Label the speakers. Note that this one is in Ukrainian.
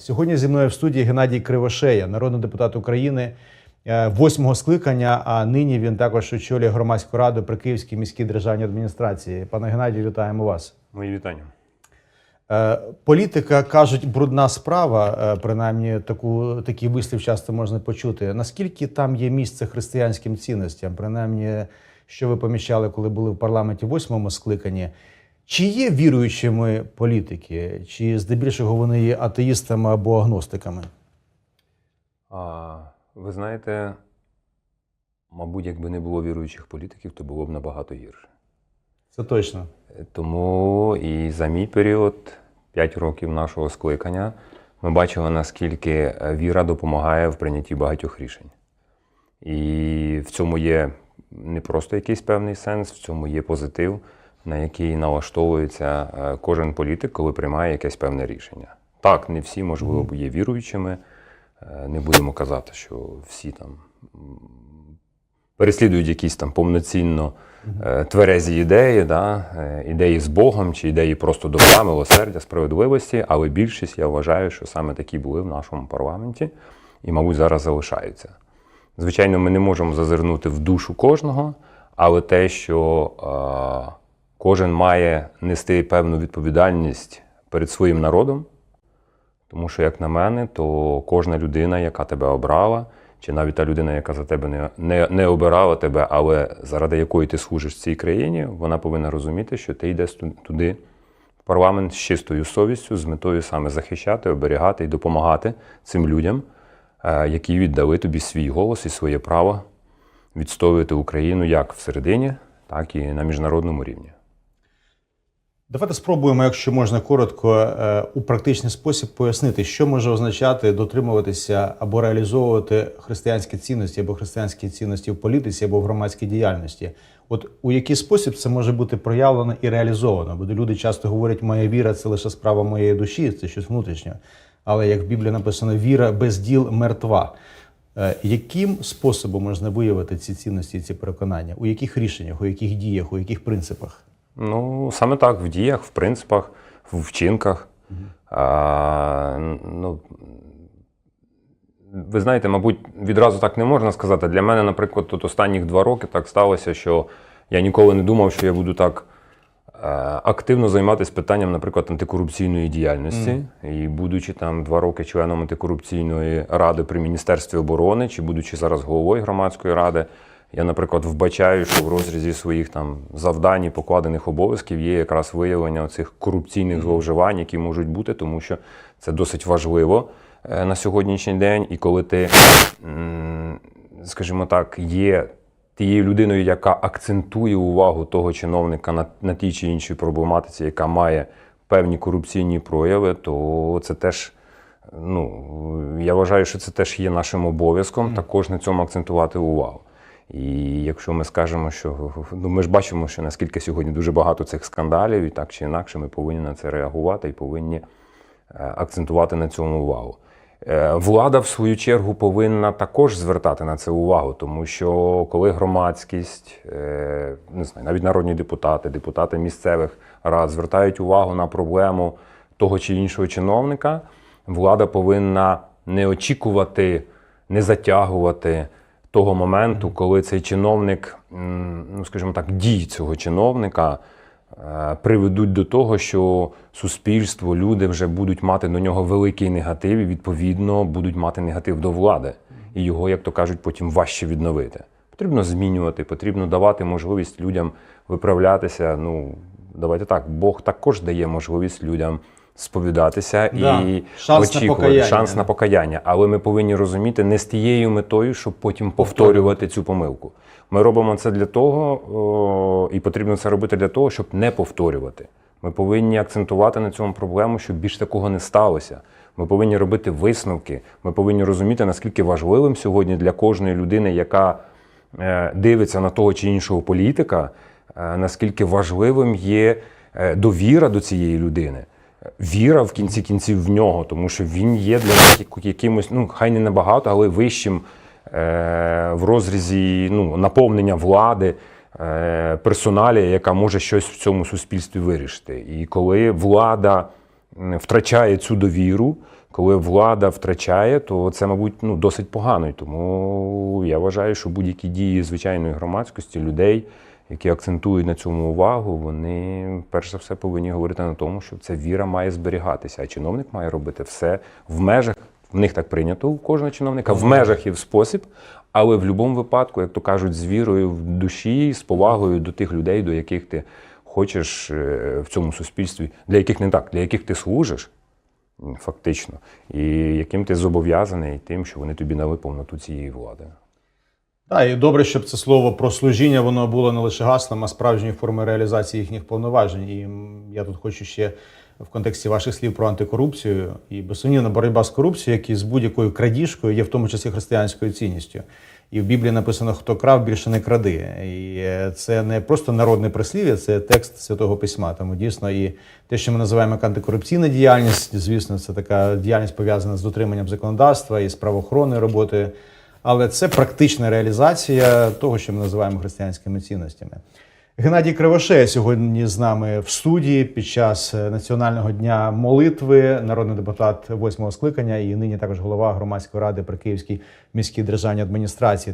Speaker 1: Сьогодні зі мною в студії Геннадій Кривошея, народний депутат України е, восьмого скликання. А нині він також очолює громадську раду при Київській міській державній адміністрації. Пане Геннадію, вітаємо вас.
Speaker 2: Мої вітання.
Speaker 1: Е, Політика кажуть, брудна справа. е, Принаймні, таку такий вислів часто можна почути. Наскільки там є місце християнським цінностям? Принаймні, що ви помічали, коли були в парламенті восьмому скликанні? Чи є віруючими політики, чи здебільшого вони є атеїстами або агностиками?
Speaker 2: А, ви знаєте, мабуть, якби не було віруючих політиків, то було б набагато гірше.
Speaker 1: Це точно.
Speaker 2: Е, Тому і за мій період, 5 років нашого скликання, ми бачили, наскільки е, віра допомагає в прийнятті багатьох рішень. І в цьому є не просто якийсь певний сенс, в цьому є позитив, на який налаштовується е, кожен політик, коли приймає якесь певне рішення. Так, не всі, можливо, є віруючими. Е, Не будемо казати, що всі там переслідують якісь там повноцінно е, тверезі ідеї, да? ідеї з Богом чи ідеї просто добра, милосердя, справедливості, але більшість я вважаю, що саме такі були в нашому парламенті і, мабуть, зараз залишаються. Звичайно, ми не можемо зазирнути в душу кожного, але те, що кожен має нести певну відповідальність перед своїм народом, тому що, як на мене, то кожна людина, яка тебе обрала, чи навіть та людина, яка за тебе не, не, не обирала тебе, але заради якої ти служиш цій країні, вона повинна розуміти, що ти йдеш туди, в парламент з чистою совістю, з метою саме захищати, оберігати і допомагати цим людям, е, які віддали тобі свій голос і своє право відстоювати Україну як всередині, так і на міжнародному рівні.
Speaker 1: Давайте спробуємо, якщо можна коротко, е, у практичний спосіб пояснити, що може означати дотримуватися або реалізовувати християнські цінності або християнські цінності в політиці або в громадській діяльності. От у який спосіб це може бути проявлено і реалізовано? Бо люди часто говорять, моя віра це лише справа моєї душі, це щось внутрішнє. Але як в Біблії написано, віра без діл мертва. Е, Яким способом можна виявити ці цінності, ці переконання? У яких рішеннях, у яких діях, у яких принципах?
Speaker 2: Ну, саме так, в діях, в принципах, в вчинках. А, ну, ви знаєте, мабуть, відразу так не можна сказати. Для мене, наприклад, тут останніх два роки так сталося, що я ніколи не думав, що я буду так е, активно займатися питанням, наприклад, антикорупційної діяльності. І будучи там два роки членом антикорупційної ради при Міністерстві оборони, чи будучи зараз головою громадської ради, я, наприклад, вбачаю, що в розрізі своїх там завдань і покладених обов'язків є якраз виявлення цих корупційних зловживань, які можуть бути, тому що це досить важливо е, на сьогоднішній день. І коли ти, скажімо так, є тією людиною, яка акцентує увагу того чиновника на, на тій чи іншій проблематиці, яка має певні корупційні прояви, то це теж. Ну, я вважаю, що це теж є нашим обов'язком, також на цьому акцентувати увагу. І якщо ми скажемо, що ну ми ж бачимо, що наскільки сьогодні дуже багато цих скандалів, і так чи інакше, ми повинні на це реагувати і повинні е, акцентувати на цьому увагу. Е, Влада, в свою чергу, повинна також звертати на це увагу, тому що коли громадськість, е, не знаю, навіть народні депутати, депутати місцевих рад звертають увагу на проблему того чи іншого чиновника, влада повинна не очікувати, не затягувати того моменту, коли цей чиновник, ну скажімо так, дії цього чиновника е, приведуть до того, що суспільство, люди вже будуть мати до нього великий негатив, і відповідно будуть мати негатив до влади. І його, як то кажуть, потім важче відновити. Потрібно змінювати, потрібно давати можливість людям виправлятися. Ну, давайте так, Бог також дає можливість людям сповідатися
Speaker 1: Да,
Speaker 2: і
Speaker 1: шанс
Speaker 2: очікувати
Speaker 1: покаяння.
Speaker 2: шанс на покаяння. Але ми повинні розуміти не з тією метою, щоб потім повторювати цю помилку. Ми робимо це для того, о, і потрібно це робити для того, щоб не повторювати. Ми повинні акцентувати на цьому проблему, щоб більш такого не сталося. Ми повинні робити висновки. Ми повинні розуміти, наскільки важливим сьогодні для кожної людини, яка е, дивиться на того чи іншого політика, е, наскільки важливим є е, довіра до цієї людини. Віра в кінці кінців в нього, тому що він є для них якимось, ну хай не набагато, але вищим е, в розрізі ну, наповнення влади, е, персоналія, яка може щось в цьому суспільстві вирішити. І коли влада втрачає цю довіру, коли влада втрачає, то це, мабуть, ну, досить погано. І тому я вважаю, що будь-які дії звичайної громадськості, людей, які акцентують на цьому увагу, вони перш за все повинні говорити на тому, що ця віра має зберігатися, а чиновник має робити все в межах. В них так прийнято у кожного чиновника, в межах і в спосіб, але в будь-якому випадку, як то кажуть, з вірою в душі, з повагою до тих людей, до яких ти хочеш е, в цьому суспільстві, для яких не так, для яких ти служиш, фактично, і яким ти зобов'язаний тим, що вони тобі дали повноту цієї влади.
Speaker 1: Так, і добре, щоб це слово про служіння воно було не лише гаслом, а справжньою формою реалізації їхніх повноважень. І я тут хочу ще в контексті ваших слів про антикорупцію і безсумнівна боротьба з корупцією, як і з будь-якою крадіжкою, є в тому числі християнською цінністю. І в Біблії написано, хто крав, більше не кради. І е, це не просто народне прислів'я, це текст святого письма. Тому дійсно і те, що ми називаємо як антикорупційна діяльність, звісно, це така діяльність пов'язана з дотриманням законодавства і з правоохоронної роботи. Але це практична реалізація того, що ми називаємо християнськими цінностями. Геннадій Кривошея сьогодні з нами в студії під час е, Національного дня молитви, народний депутат восьмого скликання і нині також голова громадської ради при Київській міській державній адміністрації.